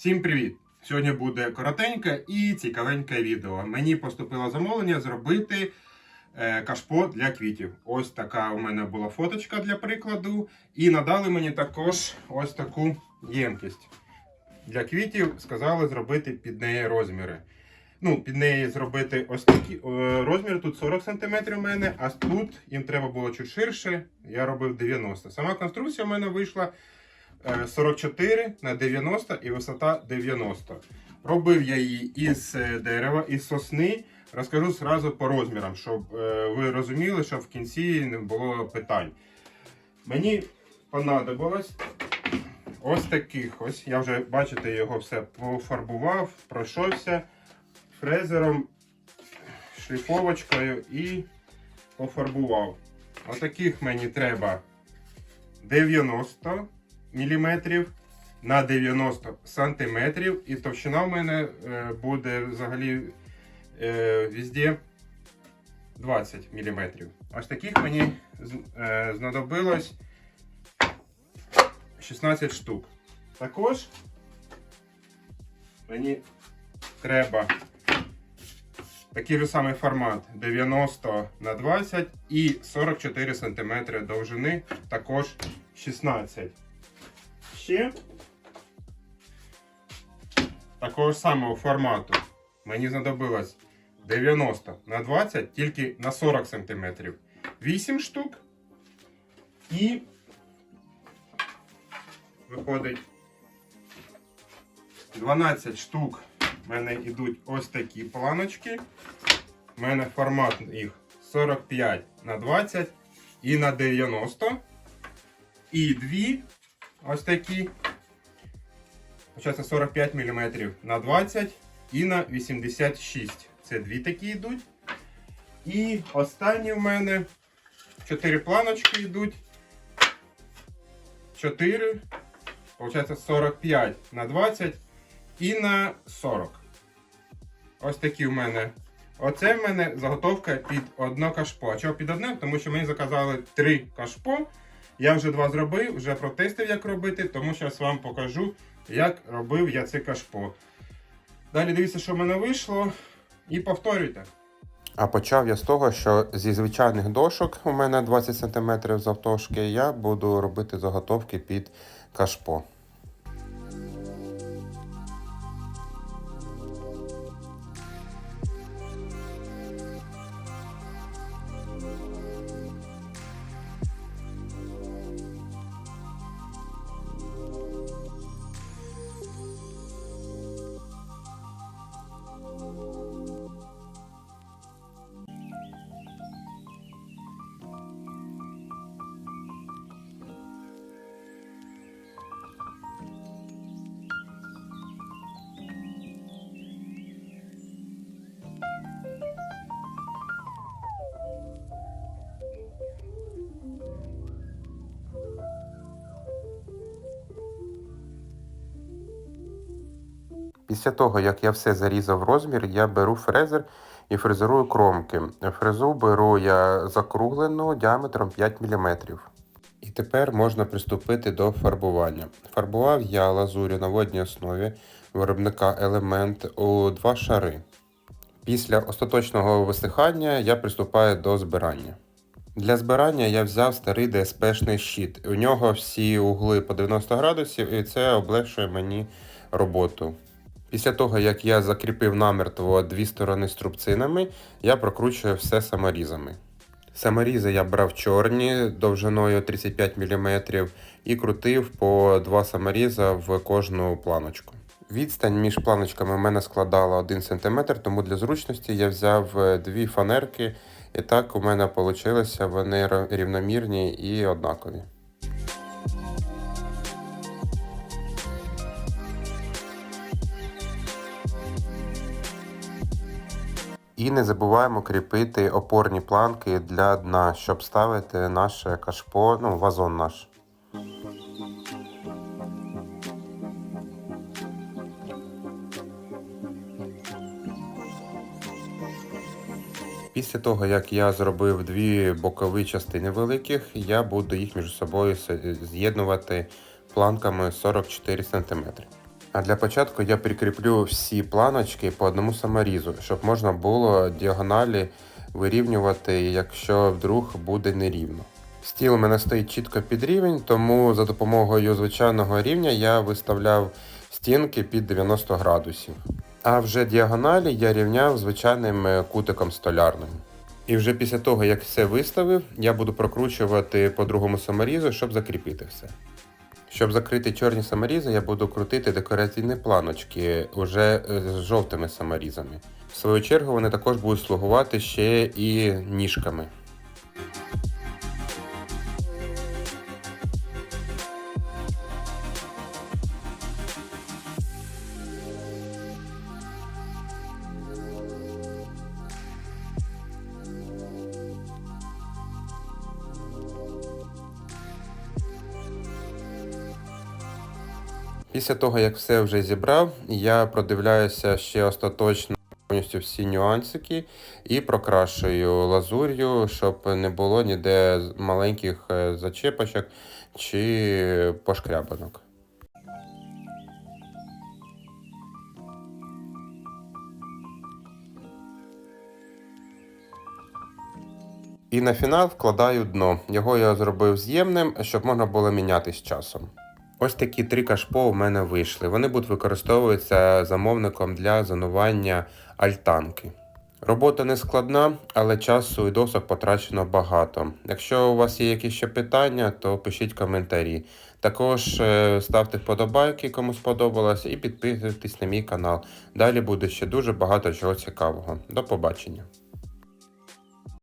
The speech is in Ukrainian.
Всім привіт! Сьогодні буде коротеньке і цікавеньке відео. Мені поступило замовлення зробити е, кашпо для квітів. Ось така у мене була фоточка для прикладу. І надали мені також ось таку ємкість для квітів. Сказали зробити під неї розміри. Ну, під неї зробити ось такий е, розмір. Тут 40 см у мене, а тут їм треба було чуть ширше. Я робив 90 Сама конструкція у мене вийшла. Е, 44 на 90 і висота 90. Робив я її із е, дерева, із сосни. Розкажу зразу по розмірам, щоб е, ви розуміли, щоб в кінці не було питань. Мені понадобилось ось таких ось. Я вже, бачите, його все пофарбував, пройшовся фрезером, шліфовочкою і пофарбував. Отаких мені треба 90 мм на 90 см. І товщина в мене е, буде взагалі е, везде 20 мм. Ось таких мені е, знадобилось 16 штук. Також мені треба такий же самий формат 90 на 20 і 44 см довжини, також 16 ще такого самого формату мені знадобилось 90 на 20, тільки на 40 см. 8 штук. І виходить 12 штук. У мене йдуть ось такі планочки. У мене формат їх 45 на 20 і на 90. І дві ось такі. Початься 45 мм на 20 і на 86. Це дві такі йдуть. І останні в мене 4 планочки йдуть. 4. Получається 45 на 20 і на 40. Ось такі в мене. Оце в мене заготовка під одно кашпо. А чого під одне? Тому що мені заказали 3 кашпо. Я вже два зробив, вже протестив, як робити, тому зараз вам покажу, як робив я це кашпо. Далі дивіться, що в мене вийшло, і повторюйте. А почав я з того, що зі звичайних дошок у мене 20 см завтовшки, я буду робити заготовки під кашпо. Після того, як я все зарізав розмір, я беру фрезер і фрезерую кромки. Фрезу беру я закруглену діаметром 5 мм. І тепер можна приступити до фарбування. Фарбував я лазурю на водній основі виробника елемент у два шари. Після остаточного висихання я приступаю до збирання. Для збирання я взяв старий DSP-шний щит. У нього всі угли по 90 градусів, і це облегшує мені роботу. Після того, як я закріпив намертво дві сторони струбцинами, я прокручую все саморізами. Саморізи я брав чорні довжиною 35 мм і крутив по два саморіза в кожну планочку. Відстань між планочками в мене складала 1 см, тому для зручності я взяв е, дві фанерки, і так у мене вийшло, вони рівномірні і однакові. І не забуваємо кріпити опорні планки для дна, щоб ставити наше кашпо, ну, вазон наш. Після того, як я зробив дві бокові частини великих, я буду їх між собою з'єднувати планками 44 см. А для початку я прикріплю всі планочки по одному саморізу, щоб можна було діагоналі вирівнювати, якщо вдруг буде нерівно. Стіл у мене стоїть чітко під рівень, тому за допомогою звичайного рівня я виставляв стінки під 90 градусів. А вже діагоналі я рівняв звичайним е, кутиком столярним. І вже після того, як все виставив, я буду прокручувати по другому саморізу, щоб закріпити все. Щоб закрити чорні саморізи, я буду крутити декоративні планочки уже е, з жовтими саморізами. В свою чергу вони також будуть слугувати ще і ніжками. Після того, як все вже зібрав, я продивляюся ще остаточно повністю всі нюансики і прокрашую лазур'ю, щоб не було ніде маленьких е, зачепочок чи пошкрябанок. І на фінал вкладаю дно. Його я зробив з'ємним, щоб можна було міняти з часом. Ось такі три кашпо у мене вийшли. Вони будуть використовуватися замовником для зонування альтанки. Робота не складна, але часу і досок потрачено багато. Якщо у вас є якісь ще питання, то пишіть коментарі. Також е, ставте вподобайки, кому сподобалось, і підписуйтесь на мій канал. Далі буде ще дуже багато чого цікавого. До побачення!